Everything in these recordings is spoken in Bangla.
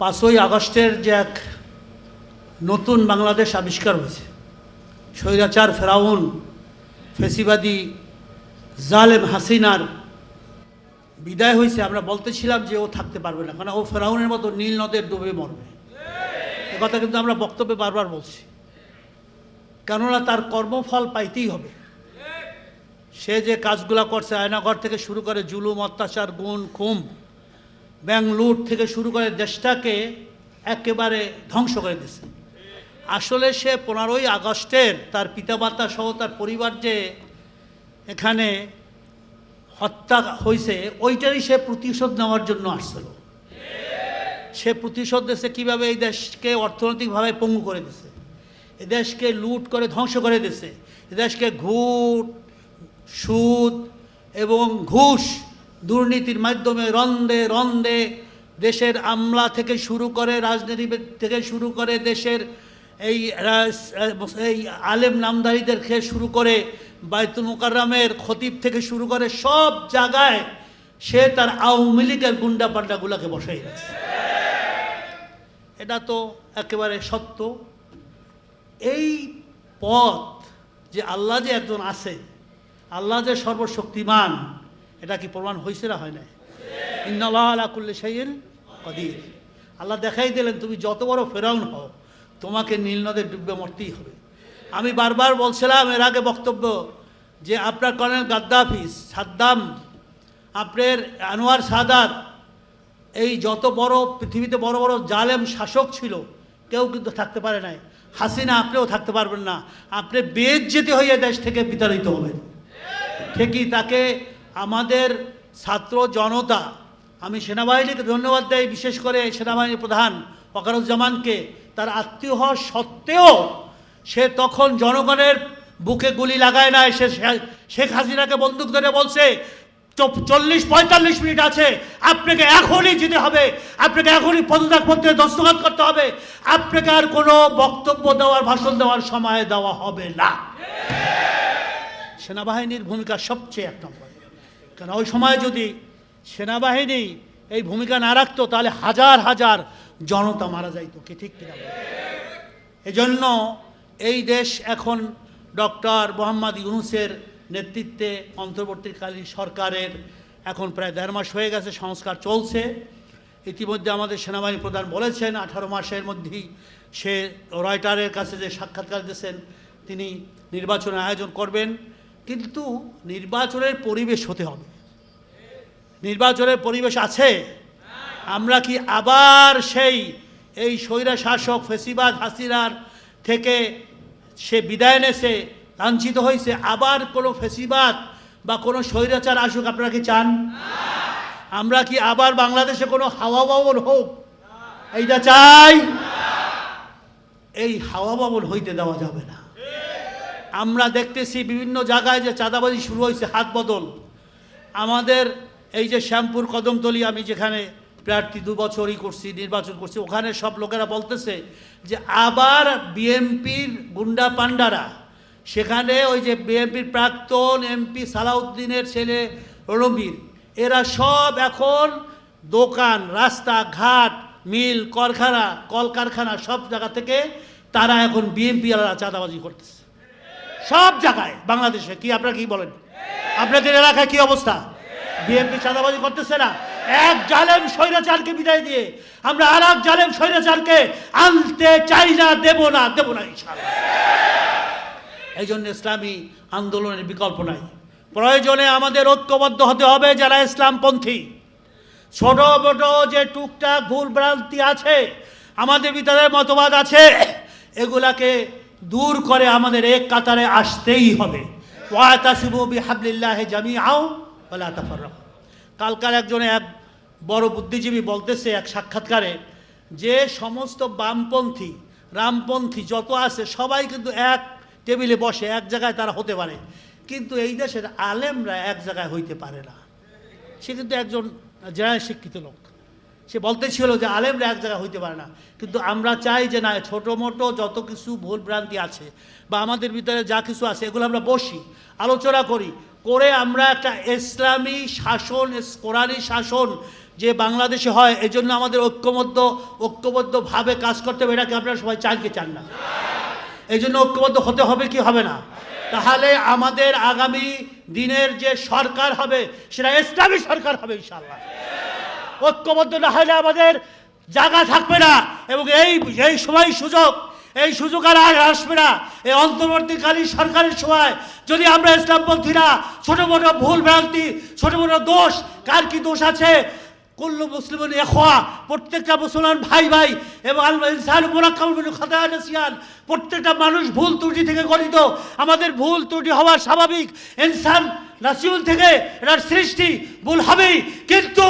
পাঁচই আগস্টের যে এক নতুন বাংলাদেশ আবিষ্কার হয়েছে, স্বৈরাচার ফেরাউন, ফেসিবাদী জালেম হাসিনার বিদায় হয়েছে, আমরা বলতেছিলাম যে ও থাকতে পারবে না কারণ ও ফেরাউনের মতো নীল নদের ডুবে মরবে। এ কথা কিন্তু আমরা বক্তব্যে বারবার বলছি। কেননা তার কর্মফল পাইতেই হবে। সে যে কাজগুলো করছে, আয়নাঘর থেকে শুরু করে জুলুম, অত্যাচার, গুণ, খুম ব্যাংলুট থেকে শুরু করে দেশটাকে একেবারে ধ্বংস করে দিয়েছে। আসলে সে পনেরোই আগস্টের তার পিতামাতা সহ তার পরিবার যে এখানে হত্যা হয়েছে, ওইটারই সে প্রতিশোধ নেওয়ার জন্য আসছিল। সে প্রতিশোধ দিয়েছে কীভাবে এই দেশকে অর্থনৈতিকভাবে পঙ্গু করে দিছে এ দেশকে লুট করে ধ্বংস করে দিছে এ দেশকে ঘুট, সুদ এবং ঘুষ দুর্নীতির মাধ্যমে রন্দে রন্দে দেশের আমলা থেকে শুরু করে রাজনীতিবিদ থেকে শুরু করে দেশের এই এই আলেম নামদারিদের খেয়ে শুরু করে বাইতুল মোকাররামের খতিব থেকে শুরু করে সব জায়গায় সে তার আওয়ামী লীগের গুন্ডা পান্ডাগুলোকে বসাই রাখছে। এটা তো একেবারে সত্য। এই পথ যে আল্লাহ যে একজন আছে আল্লাহ যে সর্বশক্তিমান এটা কি প্রমাণ হয়েছে না হয় নাই? ইন্নাল্লাহ আলা কুল্লি শাইইন কদির। আল্লাহ দেখাই দিলেন, তুমি যত বড় ফেরাউন হও, তোমাকে নীল নদে ডুববে মরতেই হবে। আমি বারবার বলছিলাম, এর আগে বক্তব্য যে আপনার কর্নেল গাদ্দাফি, সাদ্দাম, আপনার আনোয়ার সাদাত, এই যত বড় পৃথিবীতে বড় বড় জালেম শাসক ছিল, কেউ কিন্তু থাকতে পারে নাই। হাসিনা, আপনিও থাকতে পারবেন না। আপনি বেদ যেতে হয়ে দেশ থেকে বিতাড়িত হবেন। ঠিকই তাকে আমাদের ছাত্র জনতা, আমি সেনাবাহিনীকে ধন্যবাদ দেই, বিশেষ করে সেনাবাহিনীর প্রধান ওকারুজ্জামানকে। তার আত্মীয় হওয়া সত্ত্বেও সে তখন জনগণের বুকে গুলি লাগায় নাই। সে শেখ হাসিনাকে বন্দুক ধরে বলছে চল্লিশ, পঁয়তাল্লিশ মিনিট আছে, আপনাকে এখনই যেতে হবে। আপনাকে এখনই পত্রে দস্তখত করতে হবে। আপনাকে আর কোনো বক্তব্য দেওয়ার, ভাষণ দেওয়ার সময় দেওয়া হবে না। সেনাবাহিনীর ভূমিকা সবচেয়ে এক নম্বর। কারণ ওই সময় যদি সেনাবাহিনী এই ভূমিকা না রাখতো, তাহলে হাজার হাজার জনতা মারা যাইতো। কি ঠিক কিনা এজন্য এই দেশ এখন ডক্টর মোহাম্মদ ইউনুসের নেতৃত্বে অন্তর্বর্তীকালীন সরকারের এখন প্রায় দেড় মাস হয়ে গেছে, সংস্কার চলছে। ইতিমধ্যে আমাদের সেনাবাহিনী প্রধান বলেছেন, আঠারো মাসের মধ্যেই সে রয়টারের কাছে যে সাক্ষাৎকার দিয়েছেন, তিনি নির্বাচনের আয়োজন করবেন। কিন্তু নির্বাচনের পরিবেশ হতে হবে। নির্বাচনের পরিবেশ আছে। আমরা কি আবার সেই, এই স্বৈরা শাসক ফেসিবাদ হাসিনার থেকে সে বিদায় নেছে লাঞ্ছিত হয়েছে, আবার কোনো ফেসিবাদ বা কোনো স্বৈরাচার আসুক, আপনারা কি চান? আমরা কি আবার বাংলাদেশে কোনো হাওয়া বাবল হোক? এইটা চাই। এই হাওয়া বাবল হইতে দেওয়া যাবে না। আমরা দেখতেছি বিভিন্ন জায়গায় যে চাঁদাবাজি শুরু হয়েছে, হাত বদল। আমাদের এই যে শ্যামপুর কদমতলি, আমি যেখানে প্রার্থী দু বছরই করছি, নির্বাচন করছি, ওখানে সব লোকেরা বলতেছে যে আবার বিএমপির গুন্ডা পান্ডারা সেখানে ওই যে বিএনপির প্রাক্তন এমপি সালাউদ্দিনের ছেলে রণবীর, এরা সব এখন দোকান, রাস্তা, ঘাট, মিল কারখানা কলকারখানা সব জায়গা থেকে তারা এখন বিএনপি চাঁদাবাজি করতেছে। সব জায়গায়, বাংলাদেশে, কি আপনারা কি বলেন? আপনাদের এলাকায় কি অবস্থা? বিএনপি চাঁদাবাজি করতেছে না? এক জালেম স্বৈরাচারকে বিদায় দিয়ে আমরা আর এক জালেম স্বৈরাচারকে আনতে চাই না, দেব না দেব না এই জন্য ইসলামী আন্দোলনের বিকল্প নাই। প্রয়োজনে আমাদের ঐক্যবদ্ধ হতে হবে যারা ইসলামপন্থী। ছোট বড় যে টুকটাক ভুল ভ্রান্তি আছে, আমাদের ভিতরে মতবাদ আছে, এগুলাকে দূর করে আমাদের এক কাতারে আসতেই হবে। কালকার একজনে এক বড় বুদ্ধিজীবী বলতেছে এক সাক্ষাৎকারে, যে সমস্ত বামপন্থী, রামপন্থী যত আছে সবাই কিন্তু এক টেবিলে বসে, এক জায়গায় তারা হতে পারে। কিন্তু এই দেশের আলেমরা এক জায়গায় হইতে পারে না। সে কিন্তু একজন জেনারেল শিক্ষিত লোক। সে বলতেছিল যে আলেমরা এক জায়গায় হইতে পারে না। কিন্তু আমরা চাই যে না ছোটো মোটো যত কিছু ভুল ভ্রান্তি আছে বা আমাদের ভিতরে যা কিছু আছে, এগুলো আমরা বসি, আলোচনা করি। করে আমরা একটা ইসলামী শাসন, কোরআনী শাসন যে বাংলাদেশে হয় এই জন্য আমাদের ঐক্যবদ্ধ, ঐক্যবদ্ধভাবে কাজ করতে হবে, এটাকে আপনারা সবাই চান চান না? এই জন্য ঐক্যবদ্ধ হতে হবে কি হবে না? তাহলে আমাদের আগামী দিনের যে সরকার হবে, সেটা ইসলামী সরকার হবে ইনশাল্লাহ ঐক্যবদ্ধ না হলে আমাদের জায়গা থাকবে না। এবং এই এই সময় সুযোগ, এই সুযোগ আর আসবে না। এই অন্তর্বর্তীকালীন সরকারের সময় যদি আমরা ইসলামপন্থীরা ছোটো মোটো ভুল ভ্রান্তি, ছোট মোটো দোষ, কার কি দোষ আছে? কুল্লু মুসলিম এখোয়া প্রত্যেকটা মুসলমান ভাই ভাই এবং আল ইনসান মোরাক্কাম খাতা প্রত্যেকটা মানুষ ভুল ত্রুটি থেকে গঠিত। আমাদের ভুল ত্রুটি হওয়া স্বাভাবিক। ইনসান নাসিউল থেকে এটার সৃষ্টি ভুল হবেই। কিন্তু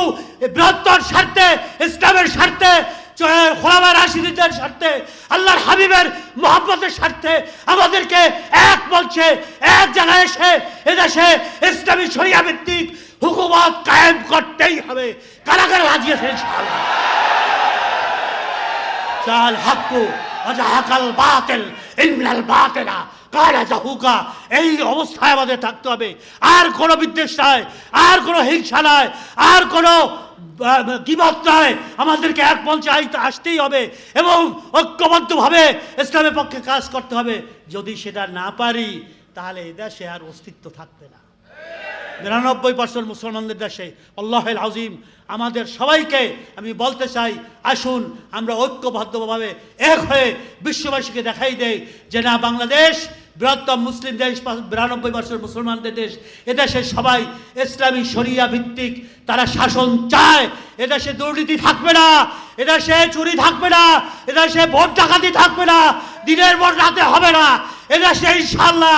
বৃহত্তর স্বার্থে, ইসলামের স্বার্থে খোলাবার রাশিদের স্বার্থে, আল্লাহর হাবিবের মোহাম্মতের স্বার্থে আমাদেরকে এক মঞ্চে এক জায়গায় এসে এদেশে ইসলামী শরিয়া ভিত্তিক হুকুমত কায়েম করতেই হবে। কারা কারা রাজি চাল হাক্কু অজাহাকাল বাতিল বাতিলা কালা জাহুকা। এই অবস্থায় আমাদের থাকতে হবে। আর কোনো বিদ্বেষ নয় আর কোনো হিংসা আর কোনো আমাদেরকে এক মঞ্চে আসতেই হবে এবং ঐক্যবদ্ধভাবে ইসলামের পক্ষে কাজ করতে হবে। যদি সেটা না পারি, তাহলে এ দেশে আর অস্তিত্ব থাকবে না। নিরানব্বই পার্সেন্ট মুসলমানদের দেশে। আল্লাহ আজিম আমাদের সবাইকে আমি বলতে চাই, আসুন আমরা ঐক্যবদ্ধভাবে এক হয়ে বিশ্ববাসীকে দেখাই দেই যে না, বাংলাদেশ বৃহত্তম মুসলিম দেশ, বিরানব্বই পার্সেন্ট মুসলমানদের দেশ। এদেশে সবাই ইসলামী শরিয়া ভিত্তিক, তারা শাসন চায়। এদেশে দুর্নীতি থাকবে না, এদেশে চুরি থাকবে না, এদেশে ভোট ডাকাতি থাকবে না, দিনের ভোট রাতে হবে না। এদেশে ইনশাল্লাহ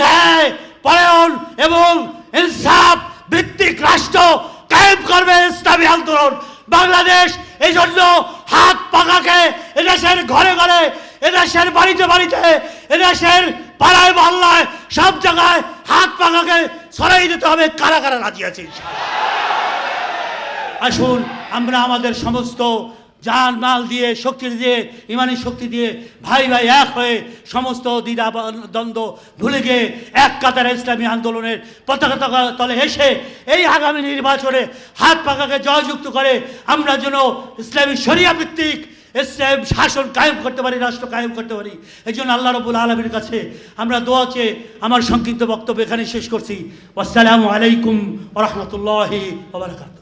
ন্যায়, পরায়ণ এবং ইনসাফ, ভিত্তিক রাষ্ট্র কায়েম করবে ইসলামী আন্দোলন। বাংলাদেশ এই জন্য হাত পাকাকে এদেশের ঘরে ঘরে, এদেশের বাড়িতে বাড়িতে, এদেশের পাড়ায় মহল্লায় সব জায়গায় হাত পাকাকে সরাই দিতে হবে। কারা কারা রাজি আছে? আসুন, আমরা আমাদের সমস্ত জান, মাল দিয়ে, শক্তি দিয়ে, ইমানি শক্তি দিয়ে ভাই ভাই এক হয়ে সমস্ত দ্বিধা দ্বন্দ্ব ভুলে গিয়ে এক কাতারে ইসলামী আন্দোলনের পতাকা তলে এসে এই আগামী নির্বাচনে হাত পাকাকে জয়যুক্ত করে আমরা যেন ইসলামী শরিয়া ভিত্তিক ইসলাম শাসন কায়েম করতে পারি, রাষ্ট্র কায়েম করতে পারি। এই জন্য আল্লাহ রবুল আলমীর কাছে আমরা দোয়া চেয়ে আমার সংক্ষিপ্ত বক্তব্য এখানে শেষ করছি। আসসালামু আলাইকুম রহমতুল্লাহি ওবরাকাতুহ